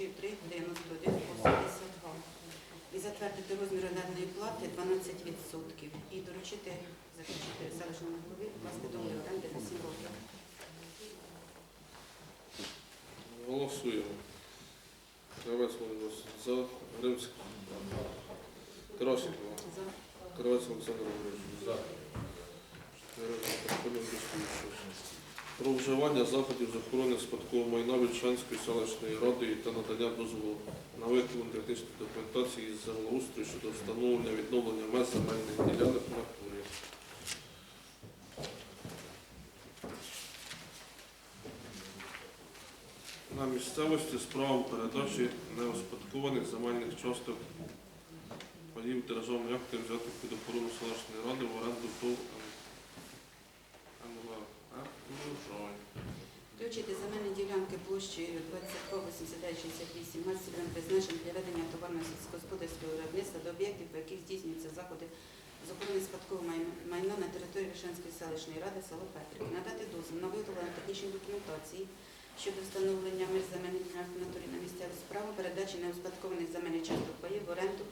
площею 3,91,82. І затвердити розмір орендної плати 12% і доручити заключити селищному голові власне договір оренди на 7 років. Голосуємо. Кравець Володимир за. Римський. Тарасикова. За. Кравець Олександр. Чотири за. Переходимо до слідчого. Про вживання заходів з охорони спадкового майна Вільшанської селищної ради та надання дозволу на виготовлення технічної документації з землеустрою щодо встановлення відновлення меж земельних ділянок в натурі. На місцевості справу передачі неуспадкованих земельних часток паїв державної акти взятих під охорону селищної ради в оренду ТОВ НВ. Урожай. Включити земельні ділянки площею 228968 га з цільовим для ведення товарного сільськогосподарського виробництва до об'єктів, по яких здійснюються заходи з охорони спадкового майна на території Вишенської селищної ради село Петрик. Надати дозвіл на виготовлення технічної документації щодо встановлення меж земельних ділянок в натурі на місцеву справу, передачі неуспадкованих земельних часток паїв в оренду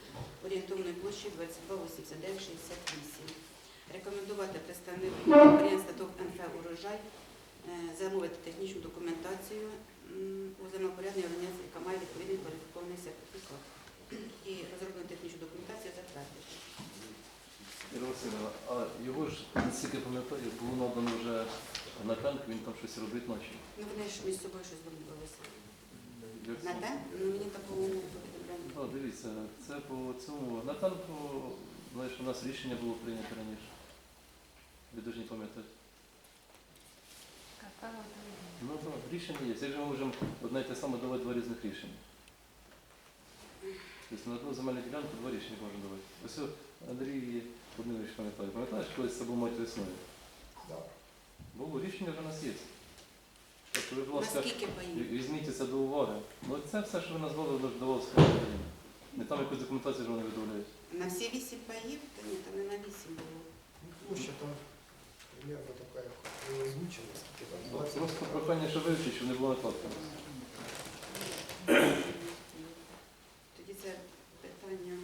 орієнтовною площею 228968. Рекомендувати представнику підприємства ТОВ НФ «Урожай» замовити технічну документацію у землепорядній організації, яка має відповідний кваліфікований сертифікат. І розроблену технічну документацію затвердити. Іра Васильівна, а його ж, наскільки пам'ятаю, було надано вже на танк, він там щось робить ночі. Ну, вони ж між собою щось домовилися. На те? Ну, мені такого не повідомляли. Ну, дивіться, це по цьому. На танку, знаєш, у нас рішення було прийнято раніше. Ви дуже не пам'ятаєте. Ну так, рішення є. Як же ми можемо одне й те саме давати два різних рішення? Тобто на одну земельну ділянку два рішення можемо давати. Ось Андрій Володимирович пам'ятає. Пам'ятаєш, колись це був мать весною? Було рішення вже у нас є. Тобто ви, будь ласка, Візьміть це до уваги. Ну це все, що ви назвали, ж давалося Не там якусь документацію ж вони видавляють. На всі вісім паїв? Та ні, там не на вісім було. Площа там примерно така, як ви озвучили, скільки там 20 Просто прохання, що вивчить, щоб не було накладки. Тоді це питання.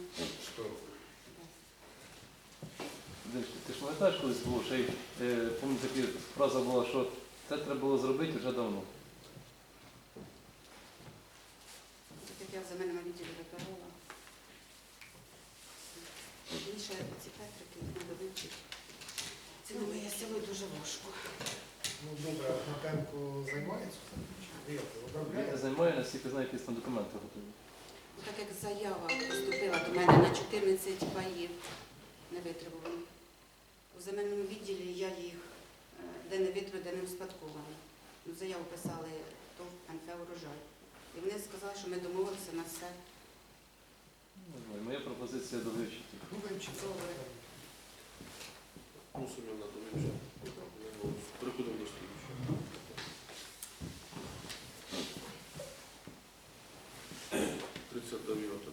Дивись, Ти ж пам'ятаєш, колись було, ще й е, пам'ятаю, така фраза була, що це треба було зробити вже давно. Так як я в земельному відділі вибирала. Більше ці Петрики треба вивчити. Це не моє село дуже важко. Ну добре, а Гнатенко займається? Чи як? Займає, наскільки знаю, якісь там документи готові. Ну, Так як заява поступила до мене на 14 паїв не витребувані. У земельному відділі я їх е, де не витру, де не успадковані. Ну, заяву писали то НФ урожай. І вони сказали, що ми домовилися на все. Моя пропозиція до вивчити. Ну, вивчити. Добре. Переходимо до слідчого.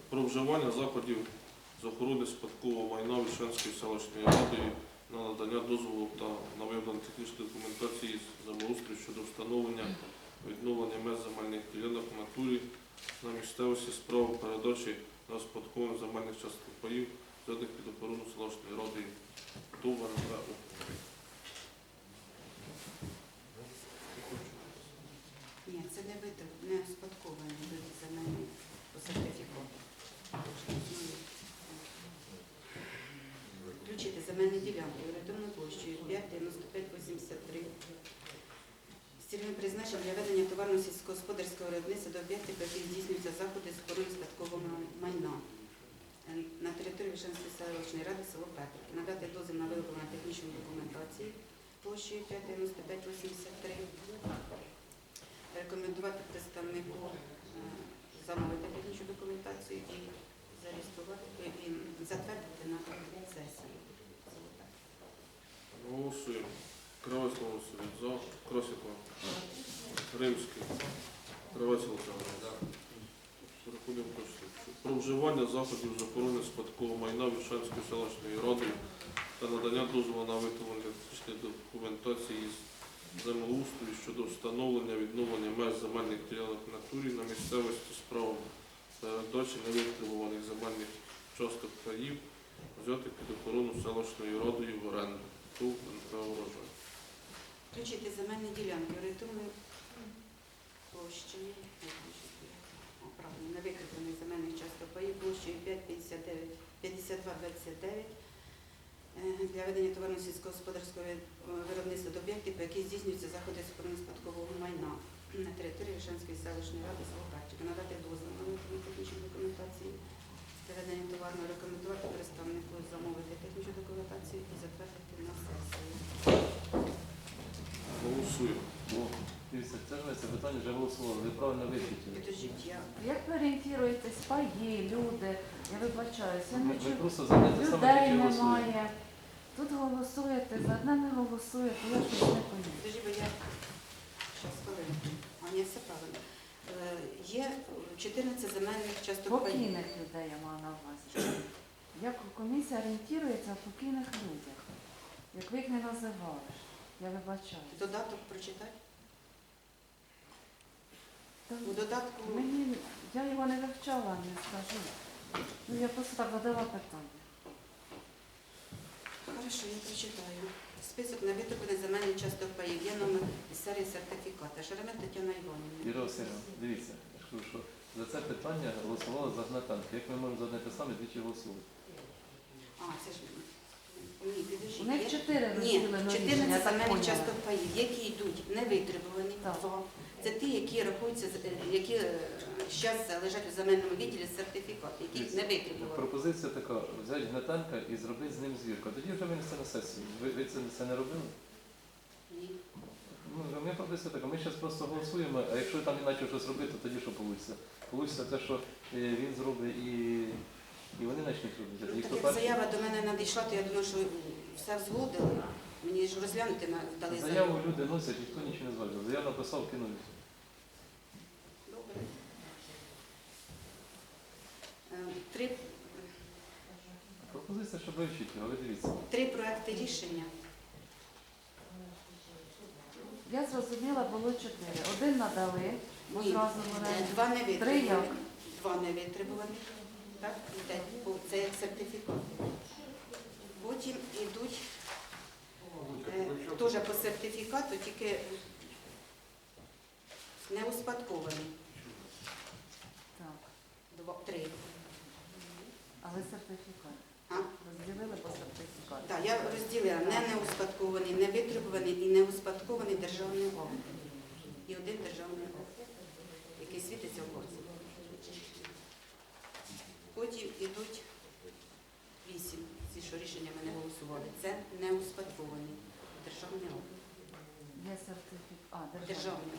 Про вживання заходів з охорони спадкового майна Вільшанської селищної ради на надання дозволу та на виявлення технічної документації з землеустрою щодо встановлення відновлення меж земельних ділянок в натурі на місцевості справи передачі на спадкових земельних часток паїв, взятих під охорону селищної ради Тува на Ні, це не витреб, не успадковані люди земельні по сертифікату. Включити земельні ділянки орієнтовною площею 5,9583 з цільовим призначенням для ведення товарно сільськогосподарського виробництва до об'єктів, які здійснюються заходи з охорони спадкового майна на Вишенської селищної ради село Петрики. Надати дозвіл на виготовлення технічної документації площею 5,9583 рекомендувати представнику е, замовити технічну документацію і зареєструвати і затвердити на сесії. Голосуємо. Кравець Володимир за. Кросікова. Римський. Кравець Олександр. Про вживання заходів з охорони спадкового майна Вільшанської селищної ради та надання дозволу на виготовлення документації з землеустрою щодо встановлення відновлення меж земельних ділянок натурі на місцевості з правом передачі невитребуваних земельних часток паїв, взяти під охорону селищною радою в оренду. НП «Урожай». Включити земельні ділянки орієнтовною площею. На викріплених земельних часток паїв площею 5,59 52,29 е, для ведення товарно сільськогосподарського виробництва до об'єктів, по яких здійснюються заходи з охорони спадкового майна на території Вишенської селищної ради Слободчика. Надати дозвіл на виготовлення технічної документації для ведення товарного рекомендувати представнику замовити технічну документацію і затвердити на сесії. Голосуємо. Дивіться, це ж ми це питання вже голосували, ви правильно я Як ви орієнтуєтесь, паї, люди, я вибачаюся, я Ми, не ми чую. просто за одне те саме Людей тільки голосуємо. немає. Тут голосуєте, за одне не голосуєте, я щось не пойму. Подожди, бо я щас хвилинку. А ні, все правильно. Е, Є 14 земельних часток паїв. Покійних людей я маю на увазі. Як комісія орієнтується в покійних людях, як ви їх не називали, я вибачаю. Додаток прочитати? У додатку Мені, я його не вивчала, не скажу. Ну, я просто так задала питання. Хорошо, я прочитаю. Список на витребуваних земельних часток паїв. Є номер із серії сертифіката. Шеремет Тетяна Іванівна. Іра Васильівна, дивіться, я ж кажу, що за це питання голосували за гнатанки. Як ми можемо за одне те саме двічі голосувати? А, це ж ні, підожди. У них Є- чотири Ні, розділено рішення, 14 я так земельних поняла. часток паїв, які йдуть невитребувані. Так. Два. Це ті, які рахуються, е, які зараз лежать у земельному відділі сертифікат, які Дивіться, не витребувані. Пропозиція така, взяти гнатанка і зробити з ним звірку. Тоді вже винести на сесію. Ви, ви це, це не робили? Ні. Ну, ми пропозиція така, ми зараз просто голосуємо, а якщо там іначе щось робити, то тоді що вийде? Вийде те, що е, він зробить і, і вони почнуть робити. Ну, так як заява до мене надійшла, то я думаю, що все згодили. Мені ж розглянути на- дали Заяву заяву. люди носять, ніхто нічого не зважив. Заяву написав, кинули. Добре. Е, Три, Пропозиція, щоб вивчити ви дивіться. три проекти рішення. Я зрозуміла, було чотири. Один надали, бо Ні, зразу е, вони. Два не Три витребувані. як? Два не витребувані. Так, йде, бо це як сертифікат. Потім йдуть е, теж по сертифікату, тільки не успадковані. Так, Два, три. але сертифікат. А? Розділили по сертифікату. Так, я розділила не неуспадкований, не витребуваний і неуспадкований державний акт. І один державний акт, який світиться в борці. Потім йдуть вісім, ці, що рішення ми не голосували. Це неуспадкований державний акт. Є сертифікат. А, державний.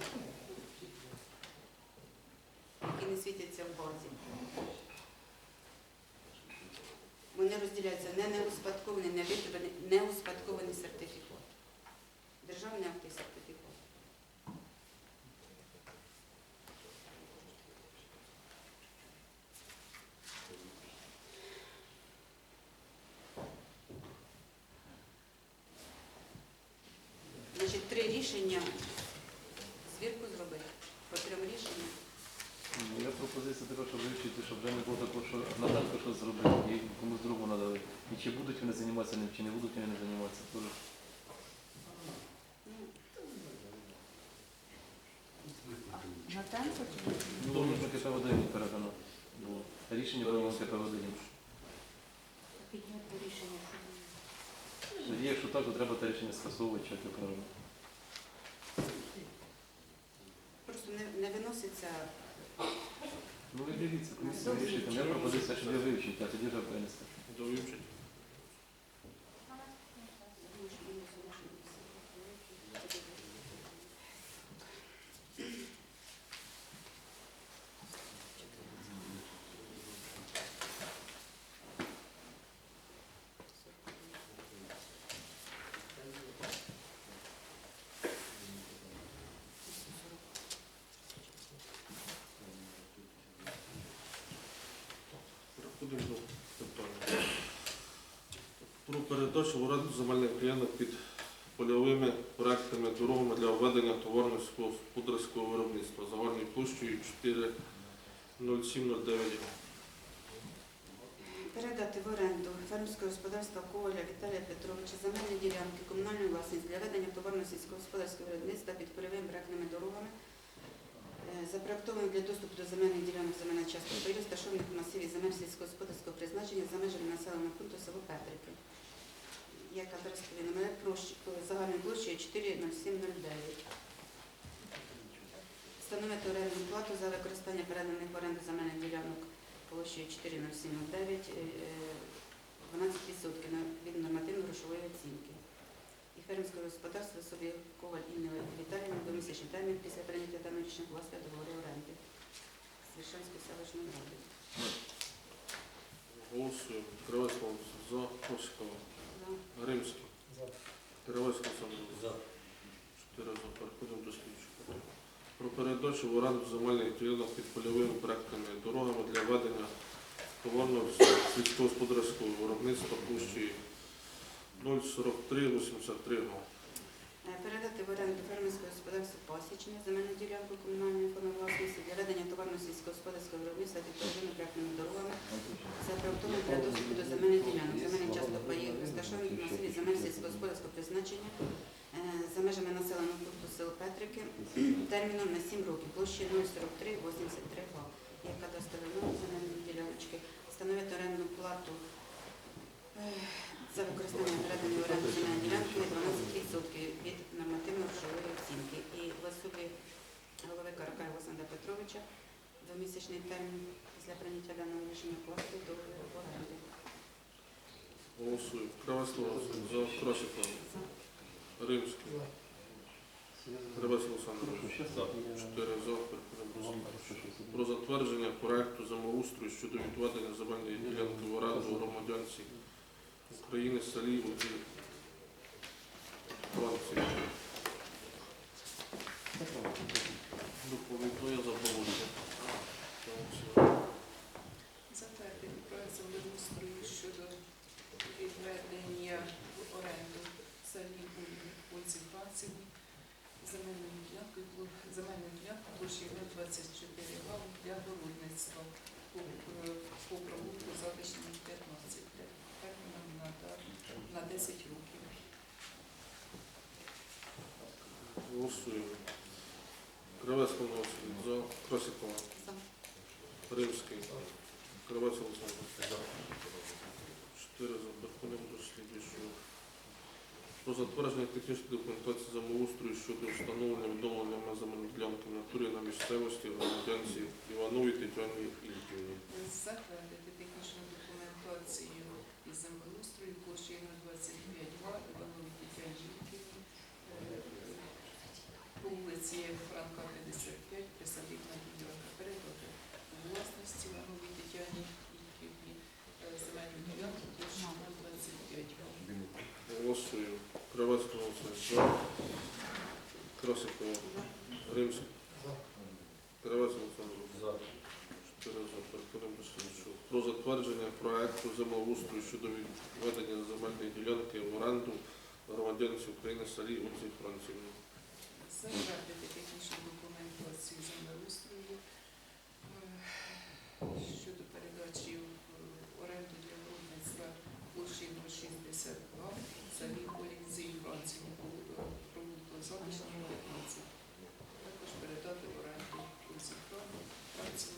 Акт. Які не світяться в базі. Вони розділяються не неуспадкований, не витребуваний, неуспадкований сертифікат. Державний акт і сертифікат. Значить, три рішення звірку зробити. По трьом рішенням. Ну, Я пропозиція така, щоб вивчити, щоб вже не було такого, що Наталка щось зробив, і комусь другому надали. І чи будуть вони займатися ним, чи не будуть вони займатися. Тоже. Ну, чи ні? Ну, воно ж КП 1 передано було. Рішення було КП 1 підняти рішення. Тоді, якщо так, то треба те рішення скасовувати, чи як правильно. Просто не. Ну ви дивіться, комісія вирішить. Я пропозиція, щоб я вивчити, а тоді вже винести. Довівчить. Переходимо до питання. Про передачу в оренду земельних ділянок під польовими проектами дорогами для введення товарно сільськогосподарського виробництва загальною площею 40709 Передати в оренду фермерського господарства Коваля Віталія Петровича земельні ділянки комунальної власності для ведення товарно сільськогосподарського виробництва під польовими проектними дорогами, е, запроектованих для доступу до земельних ділянок земельної частки паїв, розташованих в масиві земель сільськогосподарського призначення за межами населеного пункту село Петрики. Як адрес повідомляє площі загальною площею 40709. Встановити орендну плату за використання переданих в оренду земельних ділянок площею 40709, е, е, 12% від нормативно-грошової оцінки. І фермерське господарство собі Коваль Інна Віталіївна до місячний термін після прийняття даного рішення власне договору оренди з Віршанської селищної ради. Голосуємо. Кривецького за. Корсикова. За. Римський. За. Олександр. За. Чотири за. Переходимо до слідчого. Про передачу в оренду земельних ділянок під польовими проектами дорогами для ведення товарного сільськогосподарського виробництва площею 04383 га. Е, Передати в оренду фермерського господарства пасічне земельну ділянку комунальної форми власності для ведення товарно сільськогосподарського виробництва під польовими проектними дорогами Запроектований для доступу до земельних ділянок, земельних часток паїв, розташованих на селі земель сільськогосподарського призначення е, за межами населеного пункту сел Петрики терміном на 7 років, площею 043 83 га. Кадастровий номер земельної діляночки. Встановити орендну плату е, за використання переданої в оренду земельної 12% від нормативно-грошової оцінки. І в особі голови Каракая Олександра Петровича двомісячний термін після прийняття даного рішення платити договору оренди. Голосуємо. Кривецького за. Красикова. За. Римський. Кривецький Олександр. Чотири за. До. Про затвердження проекту землеустрою щодо відведення земельної ділянки в оренду громадянці України селі Уді Франції. Доповідає заболоття. Затвердити проект землеустрою щодо відведення в оренду селі Ольці Пацівні земельної ділянки земельної ділянки площею 24 га для городництва по, е, провулку Затишній 15 терміном на, да- на 10 років. Голосуємо. Кривецького Олександр за. Красикова. За. Римський. Кривець Олександр. Чотири за. Переходимо до слідуючого. Про затвердження технічної документації землеустрою щодо встановлення відновлення меж земельної ділянки натурі на місцевості громадянці Івановій Тетяні Ільківні. Затвердити технічну документацію землеустрою площею 25 га Іванові Тетяні Жінківні по вулиці Франка 55 присадибна ділянка передати власності Іванові Тетяні Жінківні земельну ділянку площею 25 га. Голосуємо. Кривецького Олександр за. Красикова. Римський. За. Кривець Олександр. За. Чотири за. Переходимо до слідчого. Про затвердження проекту землеустрою щодо відведення земельної ділянки в оренду громадянці України селі Ользі Францівні. Затвердити технічну документацію землеустрою е, щодо передачі в оренду для виробництва площі 060 га в селі Олінзі Франції провулку Затишній 15. Також передати в оренду Олінзі Франції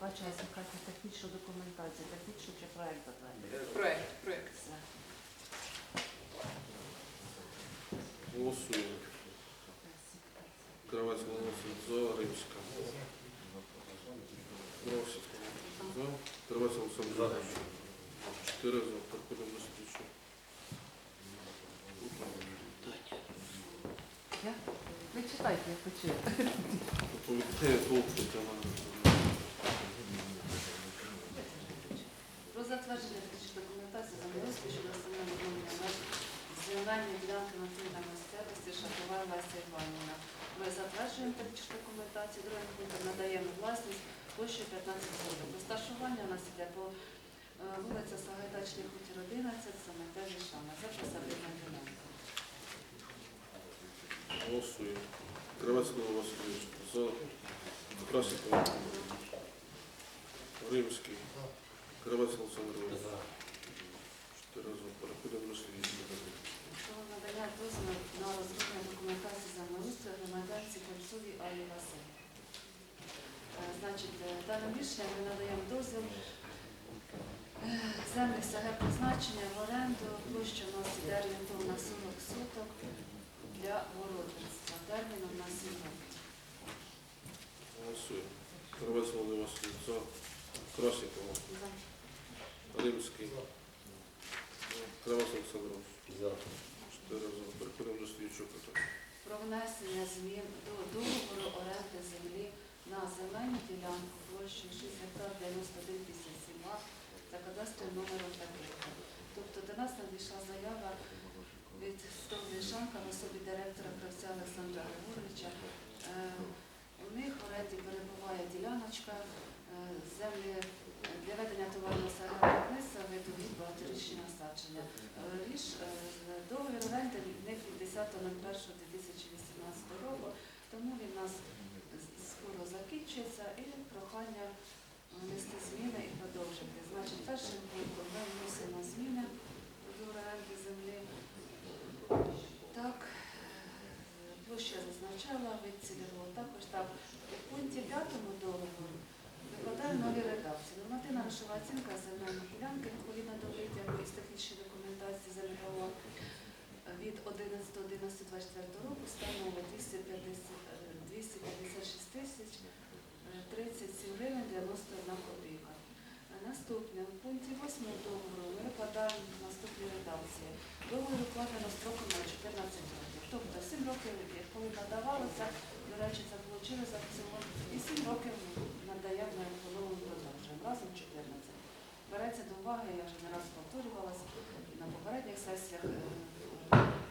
Таня 10 років. Олексіївна, я вибачаю, яка технічну документацію, технічну чи проект затвердити? Проект, проект. Все. Голосуємо. Кривець Олександр за. Римська. Красикова. За. Кривець Олександр. За. Чотири за. Переходимо до слідчого. Я? Ви читайте, я почую. Доповідає Тетяна. Про затвердження технічної документації землеустрою щодо встановлення меж земельної ділянки на на місцевості Шатова Леся Іванівна. Ми затверджуємо технічну документацію, другим пунктом надаємо власність площею 15 соток. Розташування у нас іде по е, вулиця Сагайдачний хутір 11, саме те ж саме, за посадибна ділянка. Голосуємо. Кривець Микола Васильович. За. Красикова. Римський. Кривець Олександр Іванович. Чотири за. Переходимо до слідчого. Про надання дозволу на розроблення документації землеустрою громадянці Кольцовій Аллі Василь. Е, Значить, е, даним рішенням ми надаємо дозвіл е, землі СГ призначення в оренду, площа у нас іде орієнтовно 40 соток для городництва терміном на 7 років. Голосуємо. Кривець Володимир Васильович. За. Красикова. За. Римський. Кривець Олександр Іванович. Чотири за. Переходимо до слідчого питання. Про внесення змін до договору оренди землі на земельну ділянку площею 6 гектар 9157 га за кадастровим номером такого. Тобто до нас надійшла заява від Стовбішанка в особі директора кравця Олександра Григоровича. Е, У них в оренді перебуває діляночка е, землі для ведення товарного виробництва видові багаторічні насадження. Ріж договір оренди в них від 10.01.2018 року, тому він у нас скоро закінчується і прохання внести зміни і продовжити. Значить, першим пунктом ми вносимо зміни до оренди землі. Так, площа зазначала, від цільового також так. У пункті 5 договору викладаємо нові редакції. Нормативна грошова оцінка земельної ділянки відповідно до витягу із технічної документації ЗМГО від 11.11.24 року становить 250, е, 256 тисяч е, 37 гривень 91 копійка. Е, Наступне, в пункті 8 договору ми викладаємо наступні редакції. Договір укладено строком на 14 років. Тобто 7 років, коли надавалося, до речі, це через акціон, і 7 років наявно економом продовжуємо, Разом 14. Береться до уваги, я вже не раз повторювалася, на попередніх сесіях е,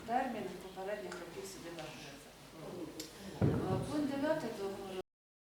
термін попередніх років сюди вернеться. Е, пункт 9 договору